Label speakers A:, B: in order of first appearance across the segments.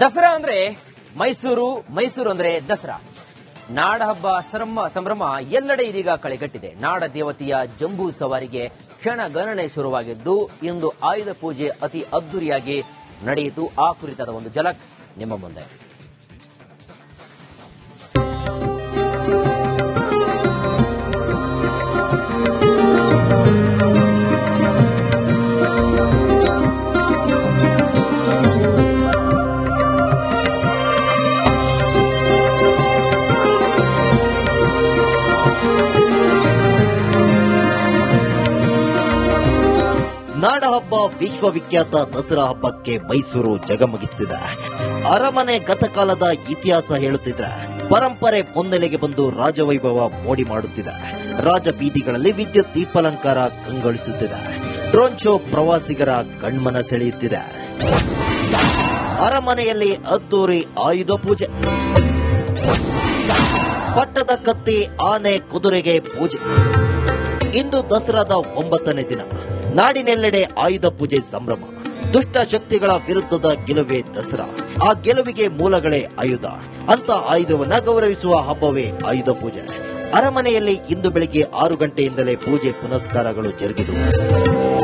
A: ದಸರಾ ಅಂದ್ರೆ ಮೈಸೂರು ಮೈಸೂರು ಅಂದ್ರೆ ದಸರಾ. ನಾಡ ಹಬ್ಬ ಸಂಭ್ರಮ ಸಂಭ್ರಮ ಎಲ್ಲೆಡೆ ಇದೀಗ ಕಳೆಗಟ್ಟಿದೆ. ನಾಡ ದೇವತೆಯ ಜಂಬೂ ಸವಾರಿಗೆ ಕ್ಷಣ ಗಣನೆ ಶುರುವಾಗಿದ್ದು, ಇಂದು ಆಯುಧ ಪೂಜೆ ಅತಿ ಅದ್ದೂರಿಯಾಗಿ ನಡೆಯಿತು. ಆ ಕುರಿತಾದ ಒಂದು ಝಲಕ್ ನಿಮ್ಮ ಮುಂದೆ.
B: ವಿಶ್ವವಿಖ್ಯಾತ ದಸರಾ ಹಬ್ಬಕ್ಕೆ ಮೈಸೂರು ಜಗಮಗಿಸ್ತಿದೆ. ಅರಮನೆ ಗತಕಾಲದ ಇತಿಹಾಸ ಹೇಳುತ್ತಿದ್ರೆ ಪರಂಪರೆ ಮುನ್ನೆಲೆಗೆ ಬಂದು ರಾಜವೈಭವ ಮೋಡಿ ಮಾಡುತ್ತಿದೆ. ರಾಜ ಬೀದಿಗಳಲ್ಲಿ ವಿದ್ಯುತ್ ದೀಪಾಲಂಕಾರ ಕಂಗೊಳಿಸುತ್ತಿದೆ. ಡ್ರೋನ್ ಶೋ ಪ್ರವಾಸಿಗರ ಕಣ್ಮನ ಸೆಳೆಯುತ್ತಿದೆ. ಅರಮನೆಯಲ್ಲಿ ಅದ್ದೂರಿ ಆಯುಧ ಪೂಜೆ. ಪಟ್ಟದ ಕತ್ತಿ ಆನೆ ಕುದುರೆಗೆ ಪೂಜೆ. ಇಂದು ದಸರಾದ ಒಂಬತ್ತನೇ ದಿನ. ನಾಡಿನೆಲ್ಲೆಡೆ ಆಯುಧ ಪೂಜೆ ಸಂಭ್ರಮ. ದುಷ್ಟ ಶಕ್ತಿಗಳ ವಿರುದ್ಧದ ಗೆಲುವೇ ದಸರಾ. ಆ ಗೆಲುವಿಗೆ ಮೂಲಗಳೇ ಆಯುಧ. ಅಂತ ಆಯುಧವನ್ನ ಗೌರವಿಸುವ ಹಬ್ಬವೇ ಆಯುಧ ಪೂಜೆ. ಅರಮನೆಯಲ್ಲಿ ಇಂದು ಬೆಳಿಗ್ಗೆ ಆರು ಗಂಟೆಯಿಂದಲೇ ಪೂಜೆ ಪುನಸ್ಕಾರಗಳು ಜರುಗಿದವು.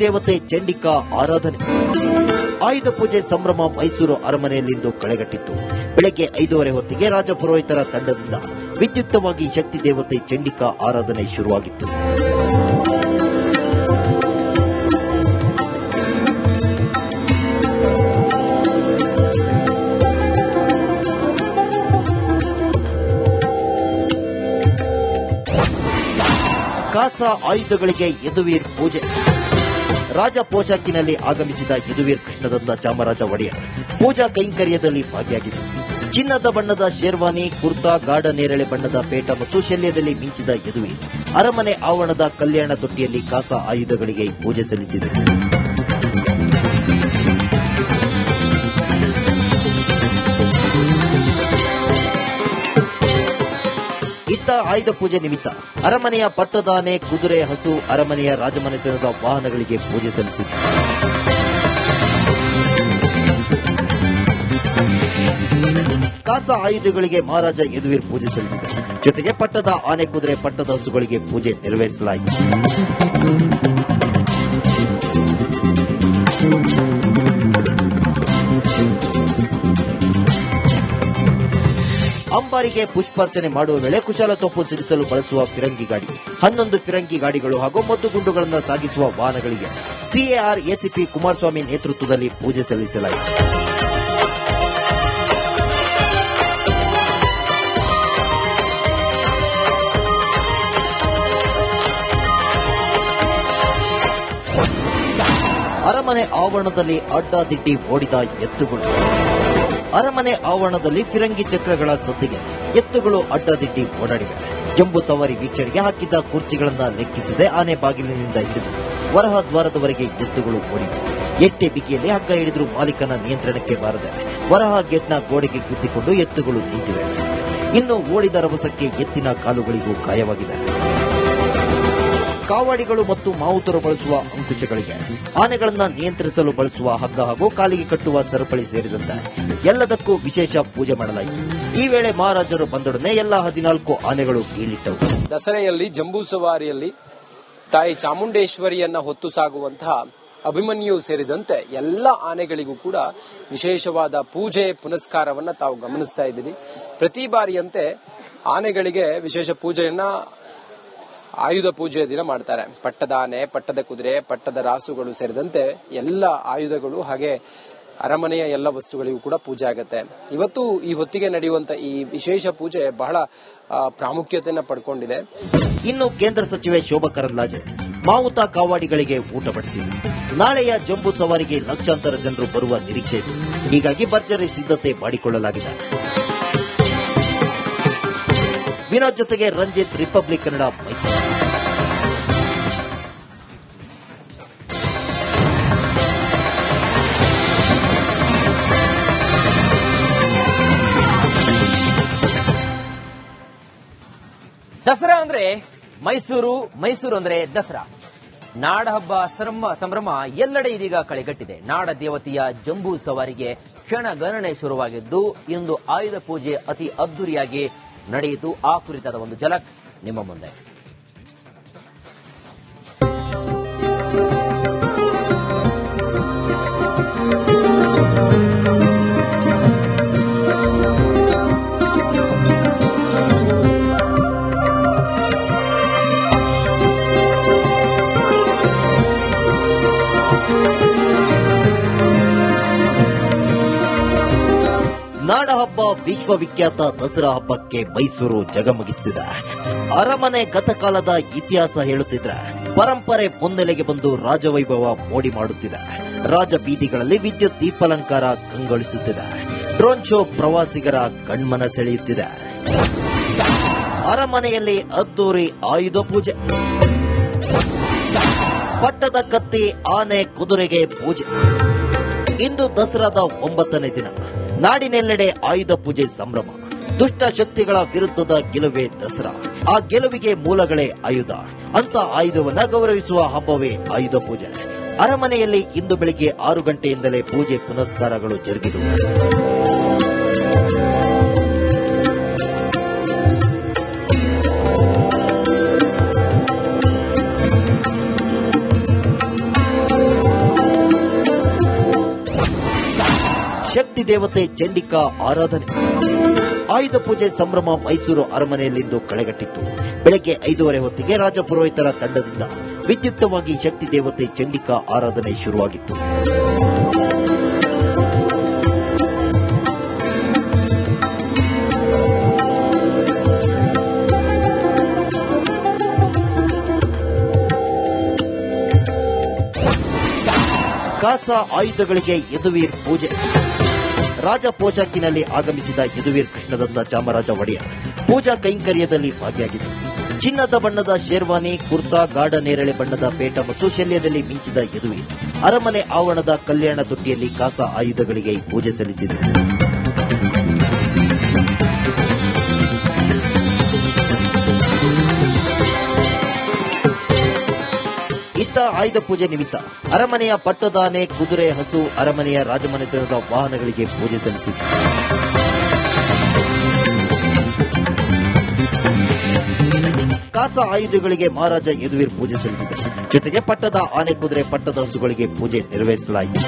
B: ದೇವತೆ ಚಂಡಿಕಾ ಆರಾಧನೆ. ಆಯುಧ ಪೂಜೆ ಸಂಭ್ರಮ ಮೈಸೂರು ಅರಮನೆಯಲ್ಲಿಂದು ಕಳೆಗಟ್ಟಿತ್ತು. ಬೆಳಗ್ಗೆ ಐದೂವರೆ ಹೊತ್ತಿಗೆ ರಾಜ ಪುರೋಹಿತರ ತಂಡದಿಂದ ವಿದ್ಯುಕ್ತವಾಗಿ ಶಕ್ತಿ ದೇವತೆ ಚಂಡಿಕಾ ಆರಾಧನೆ ಶುರುವಾಗಿತ್ತು. ಕಾಸ ಆಯುಧಗಳಿಗೆ ಯದುವೀರ್ ಪೂಜೆ. ರಾಜ ಪೋಷಾಕಿನಲ್ಲಿ ಆಗಮಿಸಿದ ಯದುವೀರ್ ಕೃಷ್ಣದತ್ತ ಚಾಮರಾಜ ಒಡೆಯರ್. ಪೂಜಾ ಕೈಂಕರ್ಯದಲ್ಲಿ ಭಾಗಿಯಾಗಿದ್ದರು ಚಿನ್ನದ ಬಣ್ಣದ ಶೇರ್ವಾನಿ, ಕುರ್ತಾ, ಗಾಢ ನೇರಳೆ ಬಣ್ಣದ ಪೇಟ ಮತ್ತು ಶಲ್ಯದಲ್ಲಿ ಮಿಂಚಿದ ಯದುವೀರ್. ಅರಮನೆ ಆವರಣದ ಕಲ್ಯಾಣ ತೊಟ್ಟಿಯಲ್ಲಿ ಕಾಸ ಆಯುಧಗಳಿಗೆ ಪೂಜೆ ಸಲ್ಲಿಸಿದರು. ಇತ್ತ ಆಯುಧ ಪೂಜೆ ನಿಮಿತ್ತ ಅರಮನೆಯ ಪಟ್ಟದಾನೆ ಕುದುರೆ ಹಸು ಅರಮನೆಯ ರಾಜಮನೆತನದ ವಾಹನಗಳಿಗೆ ಪೂಜೆ ಸಲ್ಲಿಸಿದ್ದ ಕಾಸ ಆಯುಧಗಳಿಗೆ ಮಹಾರಾಜ ಯದುವೀರ್ ಪೂಜೆ ಸಲ್ಲಿಸಿದರು ಜೊತೆಗೆ ಪಟ್ಟದ ಆನೆ ಕುದುರೆ ಪಟ್ಟದ ಹಸುಗಳಿಗೆ ಪೂಜೆ ನೆರವೇರಿಸಲಾಯಿತು. ಅಂಬಾರಿಗೆ ಪುಷ್ಪಾರ್ಚನೆ ಮಾಡುವ ವೇಳೆ ಕುಶಾಲತೋಪು ಸಿಡಿಸಲು ಬಳಸುವ ಫಿರಂಗಿ ಗಾಡಿ, ಹನ್ನೊಂದು ಫಿರಂಗಿ ಗಾಡಿಗಳು ಹಾಗೂ ಮದ್ದುಗುಂಡುಗಳನ್ನು ಸಾಗಿಸುವ ವಾಹನಗಳಿಗೆ ಸಿಎಆರ್ ಎಸಿಪಿ ಕುಮಾರಸ್ವಾಮಿ ನೇತೃತ್ವದಲ್ಲಿ ಪೂಜೆ ಸಲ್ಲಿಸಲಾಯಿತು. ಅರಮನೆ ಆವರಣದಲ್ಲಿ ಅಡ್ಡಾದಿಡ್ಡಿ ಓಡಿದ ಎತ್ತುಗಳು ಅರಮನೆ ಆವರಣದಲ್ಲಿ ಫಿರಂಗಿ ಚಕ್ರಗಳ ಸದ್ದಿಗೆ ಎತ್ತುಗಳು ಅಡ್ಡದಿಡ್ಡಿ ಓಡಾಡಿವೆ. ಜಂಬು ಸವಾರಿ ವೀಕ್ಷಣೆಗೆ ಹಾಕಿದ್ದ ಕುರ್ಚಿಗಳನ್ನ ಲೆಕ್ಕಿಸದೆ ಆನೆ ಬಾಗಿಲಿನಿಂದ ಹಿಡಿದು ವರಹ ದ್ವಾರದವರೆಗೆ ಎತ್ತುಗಳು ಓಡಿವೆ. ಎಷ್ಟೇ ಬಿಗಿಯಲ್ಲಿ ಹಗ್ಗ ಹಿಡಿದರೂ ಮಾಲೀಕನ ನಿಯಂತ್ರಣಕ್ಕೆ ಬಾರದೆ ವರಹ ಗೇಟ್ನ ಗೋಡೆಗೆ ಗುದ್ದಿಕೊಂಡು ಎತ್ತುಗಳು ನಿಂತಿವೆ. ಇನ್ನು ಓಡಿದ ರಭಸಕ್ಕೆ ಎತ್ತಿನ ಕಾಲುಗಳಿಗೂ ಗಾಯವಾಗಿದೆ ಕಾವಾಡಿಗಳು ಮತ್ತು ಮಾವುತರು ಬಳಸುವ ಅಂಕುಶಗಳಿಗೆ ಆನೆಗಳನ್ನು ನಿಯಂತ್ರಿಸಲು ಬಳಸುವ ಹಗ್ಗ ಹಾಗೂ ಕಾಲಿಗೆ ಕಟ್ಟುವ ಸರಪಳಿ ಸೇರಿದಂತೆ ಎಲ್ಲದಕ್ಕೂ ವಿಶೇಷ ಪೂಜೆ ಮಾಡಲಾಯಿತು. ಈ ವೇಳೆ ಮಹಾರಾಜರು ಬಂದೊಡನೆ ಎಲ್ಲ ಹದಿನಾಲ್ಕು ಆನೆಗಳು ಕೀಳಿಟ್ಟವು
C: ದಸರೆಯಲ್ಲಿ ಜಂಬೂ ಸವಾರಿಯಲ್ಲಿ ತಾಯಿ ಚಾಮುಂಡೇಶ್ವರಿಯನ್ನ ಹೊತ್ತು ಸಾಗುವಂತಹ ಅಭಿಮನ್ಯು ಸೇರಿದಂತೆ ಎಲ್ಲ ಆನೆಗಳಿಗೂ ಕೂಡ ವಿಶೇಷವಾದ ಪೂಜೆ ಪುನಸ್ಕಾರವನ್ನ ತಾವು ಗಮನಿಸ್ತಾ ಇದ್ದೀವಿ ಪ್ರತಿ ಬಾರಿಯಂತೆ ಆನೆಗಳಿಗೆ ವಿಶೇಷ ಪೂಜೆಯನ್ನ ಆಯುಧ ಪೂಜೆಯ ದಿನ ಮಾಡ್ತಾರೆ. ಪಟ್ಟದ ಆನೆ ಪಟ್ಟದ ಕುದುರೆ, ಪಟ್ಟದ ರಾಸುಗಳು ಸೇರಿದಂತೆ ಎಲ್ಲ ಆಯುಧಗಳು ಹಾಗೆ ಅರಮನೆಯ ಎಲ್ಲ ವಸ್ತುಗಳಿಗೂ ಕೂಡ ಪೂಜೆ ಆಗುತ್ತೆ. ಇವತ್ತು ಈ ಹೊತ್ತಿಗೆ ನಡೆಯುವಂತ ಈ ವಿಶೇಷ ಪೂಜೆ ಬಹಳ ಪ್ರಾಮುಖ್ಯತೆಯನ್ನು ಪಡ್ಕೊಂಡಿದೆ.
B: ಇನ್ನು ಕೇಂದ್ರ ಸಚಿವೆ ಶೋಭಾ ಕರಂದ್ಲಾಜೆ ಮಾವುತ ಕಾವಾಡಿಗಳಿಗೆ ಊಟ ಬಡಿಸಿದರು. ನಾಳೆಯ ಜಂಬೂ ಸವಾರಿಗೆ ಲಕ್ಷಾಂತರ ಜನರು ಬರುವ ನಿರೀಕ್ಷೆ ಇದೆ. ಹೀಗಾಗಿ ಭರ್ಜರಿ ಸಿದ್ಧತೆ ಮಾಡಿಕೊಳ್ಳಲಾಗಿದೆ. ವಿನೋದ್ ಜೊತೆಗೆ ರಂಜಿತ್ ರಿಪಬ್ಲಿಕ್ ಕನ್ನಡ ಮೈಸೂರು.
A: ದಸರಾ ಅಂದ್ರೆ ಮೈಸೂರು ಮೈಸೂರು ಅಂದ್ರೆ ದಸರಾ. ನಾಡಹಬ್ಬ ಸಂಭ್ರಮ ಸಂಭ್ರಮ ಎಲ್ಲೆಡೆ ಇದೀಗ ಕಳೆಗಟ್ಟಿದೆ. ನಾಡ ದೇವತೆಯ ಜಂಬೂ ಸವಾರಿಗೆ ಕ್ಷಣ ಕ್ಷಣಗಣನೆ ಶುರುವಾಗಿದ್ದು, ಇಂದು ಆಯುಧ ಪೂಜೆ ಅತಿ ಅದ್ದೂರಿಯಾಗಿ ನಡೆಯಿತು. ಆ ಕುರಿತಾದ ಒಂದು ಝಲಕ್ ನಿಮ್ಮ ಮುಂದೆ.
B: ವಿಶ್ವವಿಖ್ಯಾತ ದಸರಾ ಹಬ್ಬಕ್ಕೆ ಮೈಸೂರು ಜಗಮಗಿಸ್ತಿದೆ ಅರಮನೆ ಗತಕಾಲದ ಇತಿಹಾಸ ಹೇಳುತ್ತಿದ್ರೆ. ಪರಂಪರೆ ಮುನ್ನೆಲೆಗೆ ಬಂದು ರಾಜವೈಭವ ಮೋಡಿ ಮಾಡುತ್ತಿದೆ. ರಾಜ ಬೀದಿಗಳಲ್ಲಿ ವಿದ್ಯುತ್ ದೀಪಾಲಂಕಾರ ಕಂಗೊಳಿಸುತ್ತಿದೆ. ಡ್ರೋನ್ ಶೋ ಪ್ರವಾಸಿಗರ ಕಣ್ಮನ ಸೆಳೆಯುತ್ತಿದೆ. ಅರಮನೆಯಲ್ಲಿ ಅದ್ದೂರಿ ಆಯುಧ ಪೂಜೆ. ಪಟ್ಟದ ಕತ್ತಿ ಆನೆ ಕುದುರೆಗೆ ಪೂಜೆ. ಇಂದು ದಸರಾದ ಒಂಬತ್ತನೇ ದಿನ. ನಾಡಿನೆಲ್ಲೆಡೆ ಆಯುಧ ಪೂಜೆ ಸಂಭ್ರಮ. ದುಷ್ಟ ಶಕ್ತಿಗಳ ವಿರುದ್ಧದ ಗೆಲುವೇ ದಸರಾ. ಆ ಗೆಲುವಿಗೆ ಮೂಲಗಳೇ ಆಯುಧ. ಅಂತ ಆಯುಧವನ್ನ ಗೌರವಿಸುವ ಹಬ್ಬವೇ ಆಯುಧ ಪೂಜೆ. ಅರಮನೆಯಲ್ಲಿ ಇಂದು ಬೆಳಿಗ್ಗೆ ಆರು ಗಂಟೆಯಿಂದಲೇ ಪೂಜೆ ಪುನಸ್ಕಾರಗಳು ಜರುಗಿದವು. ದೇವತೆ ಚಂಡಿಕಾ ಆರಾಧನೆ. ಆಯುಧ ಪೂಜೆ ಸಂಭ್ರಮ ಮೈಸೂರು ಅರಮನೆಯಲ್ಲಿಂದು ಕಳೆಗಟ್ಟಿತ್ತು. ಬೆಳಗ್ಗೆ ಐದೂವರೆ ಹೊತ್ತಿಗೆ ರಾಜಪುರೋಹಿತರ ತಂಡದಿಂದ ವಿದ್ಯುಕ್ತವಾಗಿ ಶಕ್ತಿ ದೇವತೆ ಚಂಡಿಕಾ ಆರಾಧನೆ ಶುರುವಾಗಿತ್ತು. ಕಾಸ ಆಯುಧಗಳಿಗೆ ಯದುವೀರ್ ಪೂಜೆ. ರಾಜ ಪೋಷಾಕಿನಲ್ಲಿ ಆಗಮಿಸಿದ ಯದುವೀರ್ ಕೃಷ್ಣದಂತ ಚಾಮರಾಜ ಒಡೆಯರ್. ಪೂಜಾ ಕೈಂಕರ್ಯದಲ್ಲಿ ಭಾಗಿಯಾಗಿದ್ದರು. ಚಿನ್ನದ ಬಣ್ಣದ ಶೇರ್ವಾನಿ, ಕುರ್ತಾ, ಗಾಢ ನೇರಳೆ ಬಣ್ಣದ ಪೇಟ ಮತ್ತು ಶಲ್ಯದಲ್ಲಿ ಮಿಂಚಿದ ಯದುವೀರ್ ಅರಮನೆ ಆವರಣದ ಕಲ್ಯಾಣ ತೊಟ್ಟಿಯಲ್ಲಿ ಕಾಸ ಆಯುಧಗಳಿಗೆ ಪೂಜೆ ಸಲ್ಲಿಸಿದರು. ಆಯುಧ ಪೂಜೆ ನಿಮಿತ್ತ ಅರಮನೆಯ ಪಟ್ಟದಾನೆ, ಕುದುರೆ, ಹಸು, ಅರಮನೆಯ ರಾಜಮನೆತನದ ವಾಹನಗಳಿಗೆ ಪೂಜೆ ಸಲ್ಲಿಸಿ ಕಾಸ ಆಯುಧಗಳಿಗೆ ಮಹಾರಾಜ ಯದುವೀರ್ ಪೂಜೆ ಸಲ್ಲಿಸಿದರು. ಜೊತೆಗೆ ಪಟ್ಟದ ಆನೆ, ಕುದುರೆ, ಪಟ್ಟದ ಹಸುಗಳಿಗೆ ಪೂಜೆ ನೆರವೇರಿಸಲಾಯಿತು.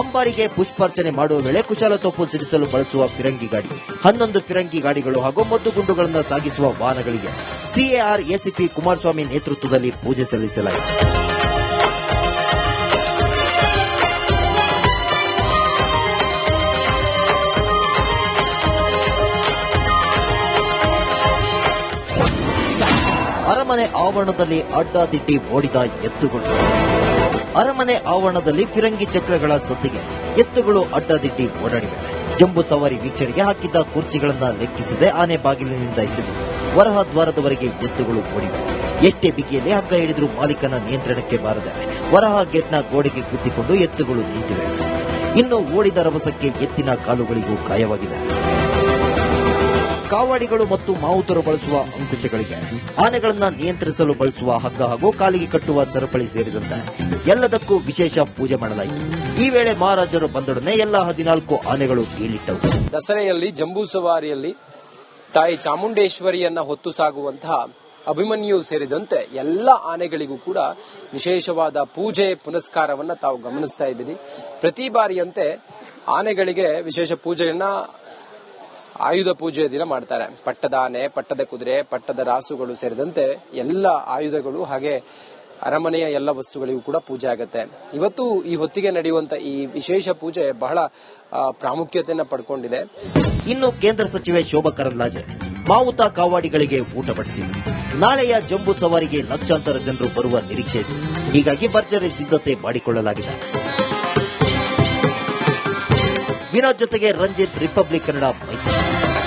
B: ಅಂಬಾರಿಗೆ ಪುಷ್ಪಾರ್ಚನೆ ಮಾಡುವ ವೇಳೆ ಕುಶಾಲತೋಪು ಸಿಡಿಸಲು ಬಳಸುವ ಫಿರಂಗಿ ಗಾಡಿ, ಹನ್ನೊಂದು ಫಿರಂಗಿ ಗಾಡಿಗಳು ಹಾಗೂ ಮದ್ದು ಗುಂಡುಗಳನ್ನು ಸಾಗಿಸುವ ವಾಹನಗಳಿಗೆ ಸಿಎಆರ್ ಎಸಿಪಿ ಕುಮಾರಸ್ವಾಮಿ ನೇತೃತ್ವದಲ್ಲಿ ಪೂಜೆ ಸಲ್ಲಿಸಲಾಯಿತು. ಅರಮನೆ ಆವರಣದಲ್ಲಿ ಅಡ್ಡಾದಿಡ್ಡಿ ಓಡಿದ ಎತ್ತುಗಳು. ಅರಮನೆ ಆವರಣದಲ್ಲಿ ಫಿರಂಗಿ ಚಕ್ರಗಳ ಸದ್ದಿಗೆ ಎತ್ತುಗಳು ಅಡ್ಡದಿಡ್ಡಿ ಓಡಾಡಿವೆ. ಜಂಬೂ ಸವಾರಿ ವೀಕ್ಷಣೆಗೆ ಹಾಕಿದ್ದ ಕುರ್ಚಿಗಳನ್ನು ಲೆಕ್ಕಿಸದೆ ಆನೆ ಬಾಗಿಲಿನಿಂದ ಹಿಡಿದು ವರಹ ದ್ವಾರದವರೆಗೆ ಎತ್ತುಗಳು ಓಡಿವೆ. ಎಷ್ಟೇ ಬಿಗಿಯಲ್ಲಿ ಹಗ್ಗ ಹಿಡಿದರೂ ಮಾಲೀಕನ ನಿಯಂತ್ರಣಕ್ಕೆ ಬಾರದೆ ವರಹ ಗೇಟ್ನ ಗೋಡೆಗೆ ಗುದ್ದಿಕೊಂಡು ಎತ್ತುಗಳು ನಿಂತಿವೆ. ಇನ್ನು ಓಡಿದ ರಭಸಕ್ಕೆ ಎತ್ತಿನ ಕಾಲುಗಳಿಗೂ ಗಾಯವಾಗಿದೆ ಕಾವಾಡಿಗಳು ಮತ್ತು ಮಾವುತರು ಬಳಸುವ ಅಂಕುಶಗಳಿಗೆ ಆನೆಗಳನ್ನು ನಿಯಂತ್ರಿಸಲು ಬಳಸುವ ಹಗ್ಗ ಹಾಗೂ ಕಾಲಿಗೆ ಕಟ್ಟುವ ಸರಪಳಿ ಸೇರಿದಂತೆ ಎಲ್ಲದಕ್ಕೂ ವಿಶೇಷ ಪೂಜೆ ಮಾಡಲಾಯಿತು. ಈ ವೇಳೆ ಮಹಾರಾಜರು ಬಂದೊಡನೆ ಎಲ್ಲ ಹದಿನಾಲ್ಕು ಆನೆಗಳು ಬೀಳಿಟ್ಟವು
C: ದಸರೆಯಲ್ಲಿ ಜಂಬೂ ಸವಾರಿಯಲ್ಲಿ ತಾಯಿ ಚಾಮುಂಡೇಶ್ವರಿಯನ್ನ ಹೊತ್ತು ಸಾಗುವಂತಹ ಅಭಿಮನ್ಯು ಸೇರಿದಂತೆ ಎಲ್ಲ ಆನೆಗಳಿಗೂ ಕೂಡ ವಿಶೇಷವಾದ ಪೂಜೆ ಪುನಸ್ಕಾರವನ್ನ ತಾವು ಗಮನಿಸ್ತಾ ಇದ್ದೀರಿ. ಪ್ರತಿ ಬಾರಿಯಂತೆ ಆನೆಗಳಿಗೆ ವಿಶೇಷ ಪೂಜೆಯನ್ನ ಆಯುಧ ಪೂಜೆಯ ದಿನ ಮಾಡ್ತಾರೆ. ಪಟ್ಟದ ಆನೆ, ಪಟ್ಟದ ಕುದುರೆ, ಪಟ್ಟದ ರಾಸುಗಳು ಸೇರಿದಂತೆ ಎಲ್ಲ ಆಯುಧಗಳು ಹಾಗೆ ಅರಮನೆಯ ಎಲ್ಲ ವಸ್ತುಗಳಿಗೂ ಕೂಡ ಪೂಜೆ ಆಗುತ್ತೆ. ಇವತ್ತು ಈ ಹೊತ್ತಿಗೆ ನಡೆಯುವಂತ ಈ ವಿಶೇಷ ಪೂಜೆ ಬಹಳ ಪ್ರಾಮುಖ್ಯತೆಯನ್ನು ಪಡ್ಕೊಂಡಿದೆ.
B: ಇನ್ನು ಕೇಂದ್ರ ಸಚಿವೆ ಶೋಭಾ ಕರಂದ್ಲಾಜೆ ಮಾವುತ ಕಾವಾಡಿಗಳಿಗೆ ಊಟ ಬಡಿಸಿದರು. ನಾಳೆಯ ಜಂಬೂ ಸವಾರಿಗೆ ಲಕ್ಷಾಂತರ ಜನರು ಬರುವ ನಿರೀಕ್ಷೆ ಇದೆ. ಹೀಗಾಗಿ ಭರ್ಜರಿ ಸಿದ್ಧತೆ ಮಾಡಿಕೊಳ್ಳಲಾಗಿದೆ. ವಿನೋದ್ ಜೊತೆಗೆ ರಂಜಿತ್ ರಿಪಬ್ಲಿಕ್ ಕನ್ನಡ ಮೈಸೂರು.